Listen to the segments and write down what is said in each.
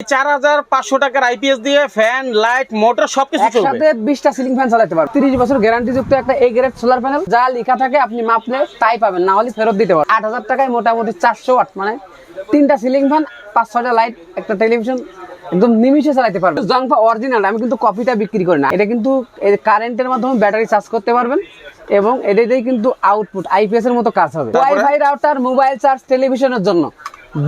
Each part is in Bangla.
চার হাজার পাঁচশো টাকার আইপিএস দিয়ে ফ্যান লাইট মোটর সবকিছু একসাথে বিশটা সিলিং ফ্যান চালাতে পারবেন তিরিশ বছর গ্যারান্টি যুক্ত একটা এই গ্রেড সোলার প্যানেল যা লেখা থাকে আপনি মাপলে তাই পাবেন না হলে ফেরত দিতে পারবেন। আট হাজার টাকায় মোটামুটি চারশো ওয়াট মানে তিনটা সিলিং ফ্যান পাঁচ ছয়টা লাইট একটা টেলিভিশন একদম নিমিশে চালাতে পারবেন। জংফা অরিজিনাল আমি কিন্তু কপিটা বিক্রি করি না। এটা কিন্তু কারেন্টের মাধ্যমে ব্যাটারি চার্জ করতে পারবেন এবং এটাতেই কিন্তু আউটপুট আইপিএস এর মতো কাজ হবে। তারপরে? ওয়াইফাই রাউটার মোবাইল চার্জ টেলিভিশনের জন্য।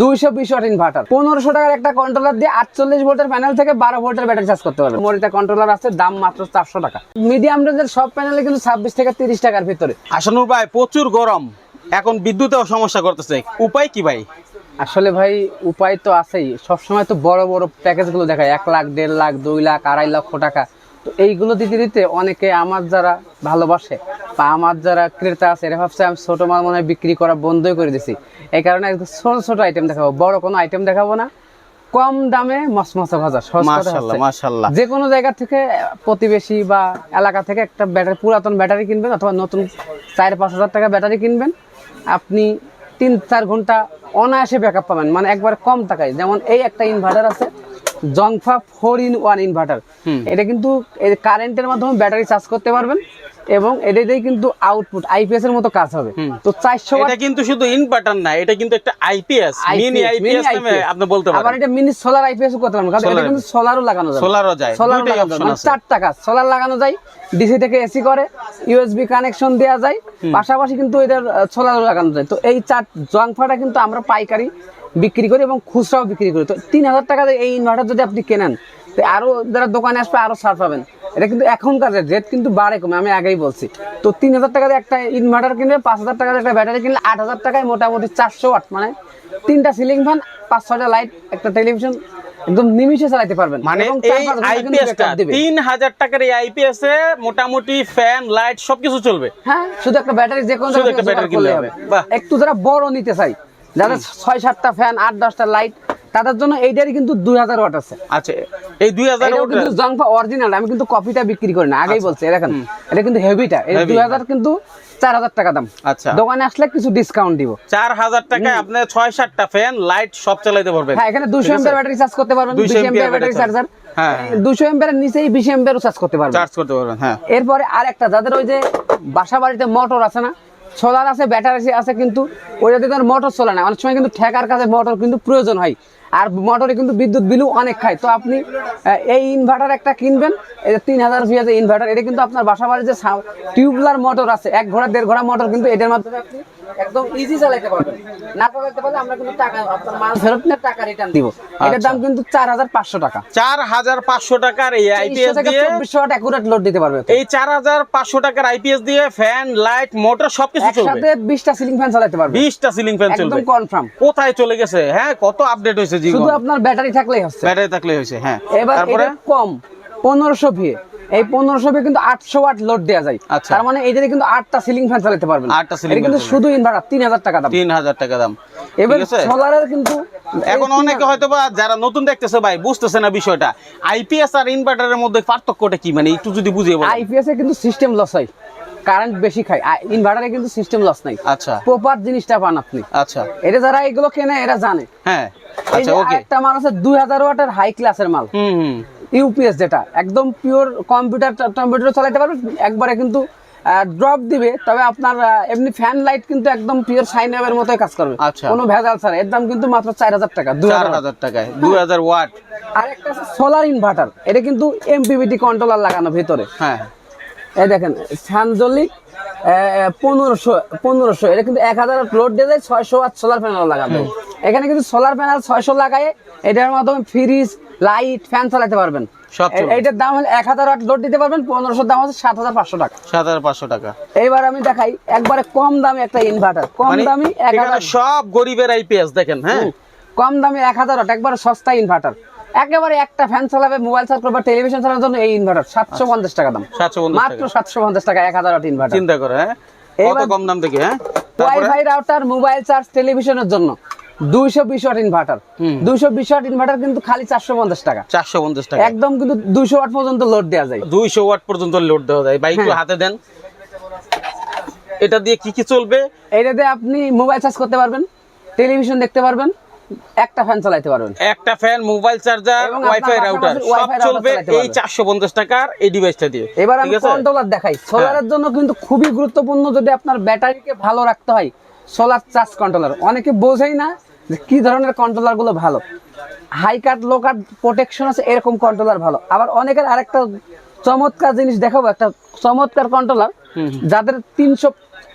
দুইশো বিশ ওয়াট ইনভার্টার পনেরোশো টাকার একটা কন্ট্রোলার দিয়ে আটচল্লিশ ভোল্টের প্যানেল থেকে বারো ভোল্টের ব্যাটারি চার্জ করতে পারবেন। মরিটা কন্ট্রোলার আছে দাম মাত্র চারশো টাকা। মিডিয়াম রেঞ্জের সব প্যানেলে কিন্তু ছাব্বিশ থেকে তিরিশ টাকার ভিতরে। আসানুর ভাই প্রচুর গরম। এখন বিদ্যুতেও সমস্যা করতেছে। উপায় কি ভাই? আসলে ভাই উপায় তো আছেই। সবসময় তো বড় বড় প্যাকেজগুলো দেখায়। এক লাখ দেড় লাখ দুই লাখ আড়াই লক্ষ টাকা। তো এইগুলো দিতে দিতে অনেকে আমার যারা ভালোবাসে বা আমার যারা ক্রেতা আছে এরা ভাবছে আমি ছোট মাল মনে হয় বিক্রি করা বন্ধই করে দিছি। এই কারণে একদম ছোট ছোট আইটেম দেখাবো বড় কোনো আইটেম দেখাবো না। কম দামে মসমসা ভাজা। মাশাল্লাহ যে কোনো জায়গা থেকে প্রতিবেশী বা এলাকা থেকে একটা ব্যাটারি পুরাতন ব্যাটারি কিনবেন অথবা নতুন চার পাঁচ হাজার টাকা ব্যাটারি কিনবেন। আপনি তিন চার ঘণ্টা অনায়াসে ব্যাকআপ পাবেন মানে একবার কম টাকায়। যেমন এই একটা ইনভার্টার আছে জংফা ফোর ইন ওয়ান ইনভার্টার। এটা কিন্তু কারেন্টের মাধ্যমে ব্যাটারি চার্জ করতে পারবেন এবং এটাতেই কিন্তু আউটপুট আইপিএস এর মতো কাজ হবে। তো চারশো এটা কিন্তু শুধু ইনভার্টার না এটা কিন্তু একটা আইপিএস মিনি আইপিএস নামে আপনি বলতে পারেন। আবার এটা মিনি সোলার আইপিএস করতে পারবেন কারণ এটা কিন্তু সোলারও লাগানো যাবে। সোলারও যায় সোলার লাগানো যায় চারটা কাজ সোলার লাগানো যায় ডিসি থেকে এসি করে ইউএসবি কানেকশন দেওয়া যায় পাশাপাশি কিন্তু এটার সোলারও লাগানো যায়। তো এই চার জংফাটা কিন্তু আমরা পাইকারি বিক্রি করি এবং খুচরাও বিক্রি করি। তো তিন হাজার টাকা এই ইনভার্টার যদি আপনি কেনেন তো আরও যারা দোকানে আসবে আরও ছাড় পাবেন। এটা কিন্তু এখনকার রেট কিন্তু বাড়ে কমে আমি আগেই বলছি। তো তিন হাজার টাকা একটা ইনভার্টার কিনলে পাঁচ হাজার টাকা একটা ব্যাটারি কিনলে আট হাজার টাকায় মোটামুটি চারশো ওয়াট। মানে তিনটা সিলিং ফ্যান পাঁচ ছয়টা লাইট একটা টেলিভিশন একদম নিমিশে চালাতে পারবেন। মানে এই আইপিএসটা backup দিবে। তিন হাজার টাকার এই আইপিএস এ মোটামুটি ফ্যান লাইট সবকিছু চলবে। হ্যাঁ শুধু একটা ব্যাটারি যে কোনো শুধু জায়গা একটা ব্যাটারি কিনলে হবে। একটু যারা বড় নিতে চাই যাদের ছয় সাতটা ফ্যান আট দশটা লাইট তাদের জন্য এইটারই কিন্তু দুই হাজার ওয়াট আছে। আচ্ছা এই দুই হাজার কিন্তু জংফা অরিজিনাল আমি কিন্তু কপিটা বিক্রি করি না আগেই বলছি দেখেন এটা কিন্তু হেভিটা এই দুই হাজার কিন্তু চার হাজার টাকা দাম। আচ্ছা। দোকানে আসলে কিছু ডিসকাউন্ট দিব। চার হাজার টাকায় আপনি ছয় সাতটা ফ্যান লাইট সব চালাইতে পারবেন। হ্যাঁ এখানে দুশো এমপিয়ার ব্যাটারি চার্জ করতে পারবেন দুশো এমপিয়ার ব্যাটারি চার্জার হ্যাঁ। দুশো এমপিয়ার নিচেই বিশ এমপিয়ারও চার্জ করতে পারবেন। চার্জ করতে পারবেন হ্যাঁ। এরপরে আরেকটা যাদের ওই যে বাসা বাড়িতে মোটর আছে না সোলার আছে, ব্যাটারি আছে কিন্তু ওইটাতে তার মোটর চলে না। অনেক সময় কিন্তু ঠেকার কাছে মোটর কিন্তু প্রয়োজন হয়। আর মোটরে কিন্তু বিদ্যুৎ বিলও অনেক খায়। তো আপনি এই ইনভার্টার একটা কিনবেন এই যে তিন হাজার যে ইনভার্টার এটা কিন্তু আপনার বাসা বাড়ির যে টিউবলার মোটর আছে এক ঘোড়া দেড় ঘোড়া মোটর কিন্তু এটার মাধ্যমে আপনি একদম ইজি চালাতে পারবেন। না চালাতে পারলে আমরা কিন্তু টাকা আপনার মাল ফেরত নিয়ে টাকা রিটার্ন দিব। এটার দাম কিন্তু চার হাজার পাঁচশো টাকা। চার হাজার পাঁচশো টাকার এই আইপিএস দিয়ে চব্বিশশো ওয়াট অ্যাকুরেট লোড দিতে পারবে এই চার হাজার পাঁচশো টাকার আইপিএস দিয়ে ফ্যান লাইট মোটর সবকিছু চলবে। একসাথে বিশটা সিলিং ফ্যান চালাতে পারবে। বিশটা সিলিং ফ্যান চলবে। একদম কনফার্ম কোথায় চলে গেছে? হ্যাঁ কত আপডেট হয়েছে শুধু আপনার ব্যাটারি থাকলেই হচ্ছে। ব্যাটারি থাকলে হয়েছে হ্যাঁ। এবার তারপরে? কম পনেরোশো ভিএ এই পনেরোশো কিন্তু আটশো ওয়াট লোড দেওয়া যায়। আচ্ছা। তার মানে কিন্তু আটটা সিলিং ফ্যান চালাতে পারবেন। আটটা এটা কিন্তু শুধু ইনভার্টার তিন হাজার টাকা দাম। তিন হাজার টাকা দাম। এবার সোলারের কিন্তু এখন অনেকে হয়তো বা যারা নতুন দেখতেছে ভাই বুঝতেছে না বিষয়টা। আইপিএস আর ইনভার্টারের মধ্যে পার্থক্যটা কি? মানে একটু যদি বুঝিয়ে বলেন। আইপিএস এ কিন্তু সিস্টেম লস হয়। কারেন্ট বেশি খায়। ইনভার্টারে কিন্তু সিস্টেম লস নাই। আচ্ছা। প্রপার জিনিসটা পান আপনি। আচ্ছা। এটা যারা এগুলো কেনে এরা জানে। হ্যাঁ। আচ্ছা ওকে একটা মাল আছে দুই হাজার ওয়াটের হাই ক্লাসের মাল। হুম হুম। ইউপিএস যেটা। একদম পিওর কম্পিউটার কম্পিউটার চালাতে পারবে একবারে কিন্তু ড্রপ দিবে। তবে আপনার এমনি ফ্যান লাইট কিন্তু একদম পিওর সাইন এর মতোই কাজ করবে। আচ্ছা। কোনো ভেজাল ছাড়া। এর দাম কিন্তু মাত্র চার হাজার টাকা দুই চার হাজার হাজার টাকায় দুই হাজার ওয়াট। আর একটা আছে সোলার ইনভার্টার এটা কিন্তু এমপিবিটি কন্ট্রোলার লাগানো ভিতরে। হ্যাঁ। এই দেখেন সানজলিক পনেরোশো পনেরোশো। এটা কিন্তু এক হাজার লোড দিয়ে যায় ছয়শো আর সোলার প্যানেল লাগাবে। এখানে কিন্তু সোলার প্যানেল ছয়শো লাগায় এটার মাধ্যমে ফ্রিজ লাইট ফ্যান চালাতে পারবেন। সব এ- চলবে। এইটার দাম হলো এক হাজার ওয়াট লোড দিতে পারবেন পনেরোশোর দাম হচ্ছে সাত হাজার পাঁচশো টাকা। সাত হাজার পাঁচশো টাকা। এইবার আমি দেখাই একবারে কম দামি একটা ইনভার্টার কম মানে দামি এক হাজার সব গরিবের আইপিএস দেখেন হ্যাঁ? কম দামি এক হাজার ওয়াট একবারে সস্তা ইনভার্টার একেবারে একটা ফ্যান চালাবে মোবাইল চার্জ করবে টেলিভিশন চালানোর জন্য এই ইনভার্টার সাতশো পঞ্চাশ টাকা দাম। সাতশো পঞ্চাশ মাত্র সাতশো পঞ্চাশ টাকা এক হাজার ওয়াট ইনভার্টার চিন্তা করে হ্যাঁ? কত কম দাম থেকে হ্যাঁ? ওয়াইফাই রাউটার মোবাইল চার্জ টেলিভিশনের জন্য দুইশো বিশ ওয়াট ইনভার্টার দুইশো বিশ ওয়াট ইনভার্টার কিন্তু খালি চারশো পঞ্চাশ টাকা। চারশো পঞ্চাশ টাকা। একদম কিন্তু দুইশো ওয়াট পর্যন্ত লোড দেওয়া যায়। দুইশো ওয়াট পর্যন্ত লোড দেওয়া যায়। বাইক। হাতে দেন। এটা দিয়ে কি কি চলবে? এটা দিয়ে আপনি মোবাইল চার্জ করতে পারবেন টেলিভিশন দেখতে পারবেন একটা ফ্যান চালাতে পারবেন। একটা fan mobile charger WiFi router সব চলবে এই পারবেন। চারশো পঞ্চাশ টাকার এই ডিভাইসটা দিয়ে। এবার আমি কন্ট্রোলার দেখাই? সোলারের জন্য কিন্তু খুবই গুরুত্বপূর্ণ যদি আপনার ব্যাটারিকে ভালো রাখতে হয় সোলার চার্জ কন্ট্রোলার অনেকে বোঝেই না যে কি ধরনের কন্ট্রোলারগুলো ভালো। হাই কাট লো কাট প্রোটেকশন আছে এরকম কন্ট্রোলার ভালো। আবার অনেকের আরেকটা চমৎকার জিনিস দেখাবো একটা চমৎকার কন্ট্রোলার যাদের তিনশো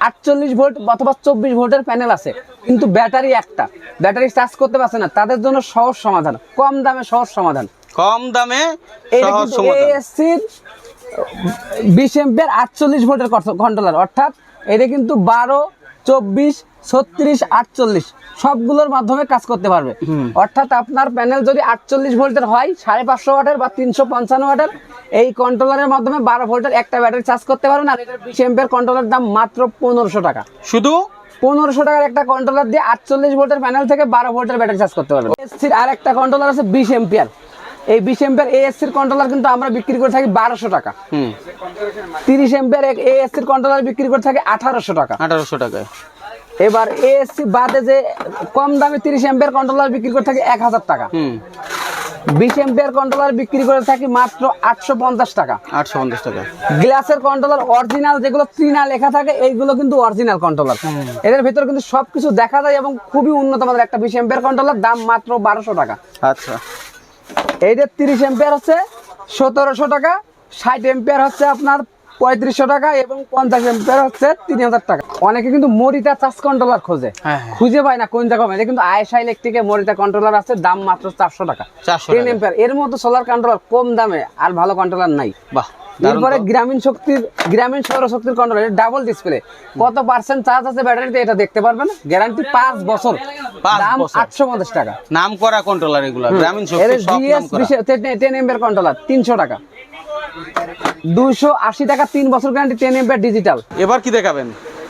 আটচল্লিশ ভোল্ট অথবা চব্বিশ ভোল্টের প্যানেল আছে কিন্তু ব্যাটারি একটা। ব্যাটারি চার্জ করতে পারছে না তাদের জন্য সহজ সমাধান কম দামে সহজ সমাধান। কম দামে সহজ সমাধান। এএসসির বিশ এম্পিয়ার আটচল্লিশ ভোল্টের কন্ট্রোলার অর্থাৎ এটা কিন্তু বারো চব্বিশ ছত্রিশ আটচল্লিশ। সবগুলোর মাধ্যমে কাজ করতে পারবে। অর্থাৎ আপনার প্যানেল যদি আটচল্লিশ ভোল্টের হয় সাড়ে পাঁচশো ওয়াটের বা তিনশো পঞ্চান্ন ওয়াটের এই কন্ট্রোলারের মাধ্যমে বারো ভোল্টের একটা ব্যাটারি চার্জ করতে পারবেন আর বিশ এম্পিয়ার কন্ট্রোলার দাম মাত্র পনেরোশো টাকা। শুধু? পনেরোশো টাকার একটা কন্ট্রোলার দিয়ে আটচল্লিশ ভোল্টের প্যানেল থেকে বারো ভোল্টের ব্যাটারি চার্জ করতে পারবেন। আর একটা কন্ট্রোলার আছে বিশ এম্পিয়ার এই বিশ এম্পিয়ার এএসসির কন্ট্রোলার কিন্তু আমরা বিক্রি করে থাকি বারোশো টাকা। তিরিশ এম্পিয়ার এএসসির কন্ট্রোলার বিক্রি করে থাকে আঠারোশো টাকা। আঠারোশো টাকায়। এবার এএসসি বাদে যে কম দামে তিরিশ এম্পিয়ার কন্ট্রোলার বিক্রি করে থাকে এক হাজার টাকা। বিশ এম্পিয়ার কন্ট্রোলার বিক্রি করে থাকি মাত্র আটশো পঞ্চাশ টাকা। আটশো পঞ্চাশ টাকা। গ্লাসের কন্ট্রোলার অরিজিনাল যেগুলো চীনা লেখা থাকে এইগুলো কিন্তু অরিজিনাল কন্ট্রোলার এদের ভেতরে কিন্তু সবকিছু দেখা যায় এবং খুবই উন্নত মানের একটা বিশ এম্পিয়ার কন্ট্রোলার দাম মাত্র বারোশো টাকা। আচ্ছা। এইটার তিরিশ এম্পিয়ার হচ্ছে সতেরোশো টাকা ষাট এম্পিয়ার হচ্ছে আপনার পঁয়ত্রিশশো টাকা এবং পঞ্চাশ এম্পিয়ার হচ্ছে তিন হাজার টাকা। অনেকে কিন্তু মরিতা চার্জ কন্ট্রোলার খোঁজে। হ্যাঁ, হ্যাঁ। খুঁজে পায় না কোন জায়গা কিন্তু আয়েশা ইলেকট্রিকে মরিতা কন্ট্রোলার আছে দাম মাত্র চারশো টাকা। 400 টেন টাকা। এম্পিয়ার এর মতো সোলার কন্ট্রোলার কম দামে আর ভালো কন্ট্রোলার নাই। বাহ। এরপরে গ্রামীণ শক্তির গ্রামীণ সৌর শক্তির কন্ট্রোলার ডাবল ডিসপ্লে কত পার্সেন্ট চার্জ আছে ব্যাটারিতে এটা দেখতে পারবেন? গ্যারান্টি পাঁচ বছর। দাম আটশো পঞ্চাশ টাকা। নাম করা কন্ট্রোলার এগুলো গ্রামীণ টেন এম্পের কন্ট্রোলার তিনশো টাকা। দুশো আশি টাকা তিন বছর গ্যারান্টি টেন এম্পের ডিজিটাল এবার কি দেখাবেন?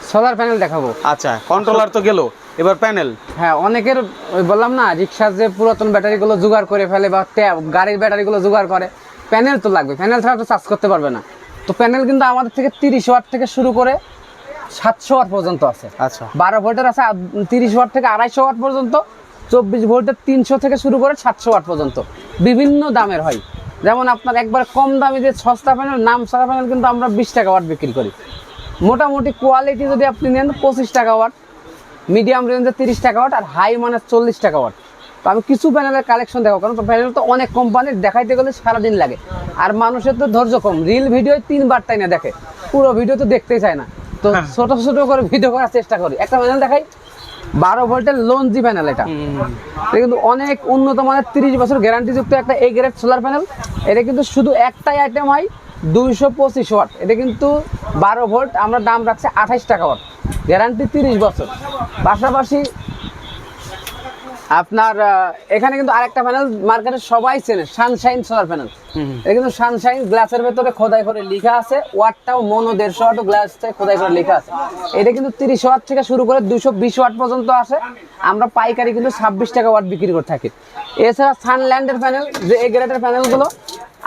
সোলার প্যানেল দেখাবো। আচ্ছা কন্ট্রোলার তো গেল এবার প্যানেল হ্যাঁ অনেকের বললাম না রিক্সার যে পুরাতন ব্যাটারিগুলো জোগাড় করে ফেলে বা গাড়ির ব্যাটারিগুলো জোগাড় করে। প্যানেল তো লাগবে প্যানেল ছাড়া তো চার্জ করতে পারবে না। তো প্যানেল কিন্তু আমাদের থেকে তিরিশ ওয়াট থেকে শুরু করে সাতশো ওয়াট পর্যন্ত আছে। আচ্ছা। বারো ভোল্টের আছে তিরিশ ওয়াট থেকে আড়াইশো ওয়াট পর্যন্ত চব্বিশ ভোল্টের তিনশো থেকে শুরু করে সাতশো ওয়াট পর্যন্ত। বিভিন্ন দামের হয়। যেমন আপনার একবার কম দামে যে সস্তা প্যানেল নাম সারা প্যানেল কিন্তু আমরা বিশ টাকা ওয়াট বিক্রি করি। মোটামুটি কোয়ালিটি যদি আপনি নেন পঁচিশ টাকা ওয়াট মিডিয়াম রেঞ্জে তিরিশ টাকা ওয়াট আর হাই মানে চল্লিশ টাকা ওয়াট। তো আমি কিছু প্যানেলের কালেকশন দেখো কারণ প্যানেল তো অনেক কোম্পানির দেখাইতে গেলে সারাদিন লাগে। আর মানুষের তো ধৈর্য কম। রিল ভিডিও তিনবার তাই না দেখে। পুরো ভিডিও তো দেখতেই চায় না। তো ছোট ছোট করে ভিডিও করার চেষ্টা করি। একটা প্যানেল দেখাই। বারো ভোল্টের লঞ্জি প্যানেল এটা। এটা কিন্তু অনেক উন্নত মানের তিরিশ বছর গ্যারান্টি যুক্ত একটা এই গ্রেড সোলার প্যানেল এটা কিন্তু শুধু একটাই আইটেম হয় দুইশো পঁচিশ ওয়াট এটা কিন্তু বারো ভোল্ট আমরা দাম রাখছি আঠাইশ টাকা ওয়াট গ্যারান্টি তিরিশ বছর। পাশাপাশি আপনার এখানে কিন্তু আরেকটা প্যানেল মার্কেটে সবাই চেনে সানশাইন সোলার প্যানেল এটা কিন্তু সানশাইন গ্লাসের ভেতরে খোদাই করে লেখা আছে ওয়াটটাও মনো দেড়শো ওয়াট গ্লাস খোদাই করে লেখা আছে। এটা কিন্তু তিরিশ ওয়াট থেকে শুরু করে দুশো বিশ ওয়াট পর্যন্ত আছে। আমরা পাইকারি কিন্তু ছাব্বিশ টাকা ওয়াট বিক্রি করে থাকি। এছাড়া সানল্যান্ডের প্যানেল যে এ গ্রেডের প্যানেলগুলো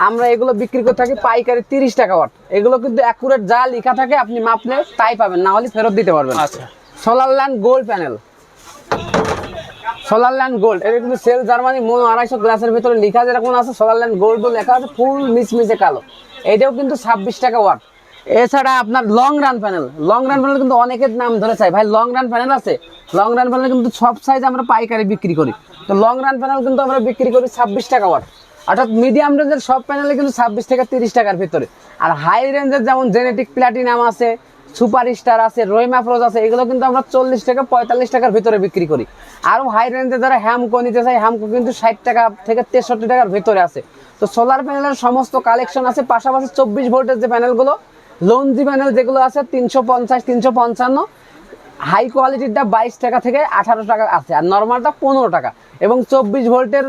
আমরা এগুলো বিক্রি করে থাকি পাইকারি তিরিশ টাকা ওয়াট এগুলো কিন্তু অ্যাকুরেট যা লেখা থাকে আপনি মাপলে তাই পাবেন না হলে ফেরত দিতে পারবেন। আচ্ছা। Solar land gold panel solar land gold এটা কিন্তু সেল জার্মানি মন আড়াইশো গ্লাসের ভিতরে লেখা যেরকম আছে সোলার ল্যান্ড গোল্ড লেখা আছে ফুল মিসমিসে কালো। এটাও কিন্তু ছাব্বিশ টাকা ওয়াট এছাড়া আপনার long run panel long run panel কিন্তু অনেকের নাম ধরে চাই। ভাই লং রান প্যানেল আছে। লং রান প্যানেল কিন্তু সব সাইজ আমরা পাইকারি বিক্রি করি। তো লং রান প্যানেল কিন্তু আমরা বিক্রি করি ছাব্বিশ টাকা ওয়াট অর্থাৎ মিডিয়াম রেঞ্জের সব প্যানেলে কিন্তু ছাব্বিশ থেকে তিরিশ টাকার ভিতরে। আর হাই রেঞ্জের যেমন জেনেটিক প্ল্যাটিনাম আছে সুপার স্টার আছে রহিমা ফ্রোজ আছে, এগুলো কিন্তু আমরা চল্লিশ টাকা পঁয়তাল্লিশ টাকার ভিতরে বিক্রি করি। আরও হাই রেঞ্জে যারা হ্যামকো নিতে চাই হ্যামকো কিন্তু ষাট টাকা থেকে তেষট্টি টাকার ভিতরে আছে। তো সোলার প্যানেলের সমস্ত কালেকশন আছে, পাশাপাশি চব্বিশ ভোল্টের যে প্যানেলগুলো লঞ্জি প্যানেল যেগুলো আছে, তিনশো পঞ্চাশ, তিনশো পঞ্চান্ন হাই কোয়ালিটিরটা বাইশ টাকা থেকে আঠারো টাকা আছে, আর নর্মালটা পনেরো টাকা। এবং চব্বিশ ভোল্টের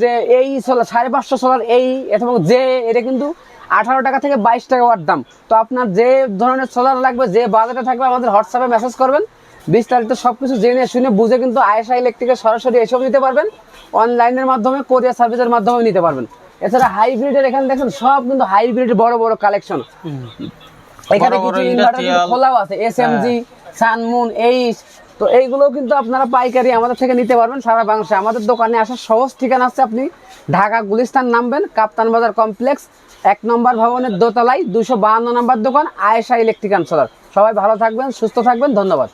যে এই সোলার সাড়ে পাঁচশো সোলার এই এবং যে, এটা কিন্তু আঠারো টাকা থেকে বাইশ টাকা ওয়ার দাম। তো আপনার যে ধরনের সোলার লাগবে যে বাজেটে থাকবে আমাদের হোয়াটসঅ্যাপে মেসেজ করবেন। বিস্তারিত সব কিছু জেনে শুনে বুঝে কিন্তু আয়েশা ইলেকট্রিকের সরাসরি এসব নিতে পারবেন। অনলাইনের মাধ্যমে কোরিয়ার সার্ভিসের মাধ্যমে নিতে পারবেন। এছাড়া হাইব্রিডের এখানে দেখেন সব কিন্তু হাইব্রিডের বড় বড় কালেকশন এখানে কিছু ইনভার্টার খোলাও আছে এসএমজি সানমুন এইচ তো এইগুলো কিন্তু আপনারা পাইকারি আমাদের থেকে নিতে পারবেন সারা বাংলাদেশে। আমাদের দোকানে আসার সহজ ঠিকানা আছে আপনি ঢাকা গুলিস্তান নামবেন কাপ্তান বাজার কমপ্লেক্স এক নম্বর ভবনের দোতলায় দুশো বাহান্ন নম্বর দোকান আয়েশা ইলেকট্রিক্যান সবাই ভালো থাকবেন, সুস্থ থাকবেন, ধন্যবাদ।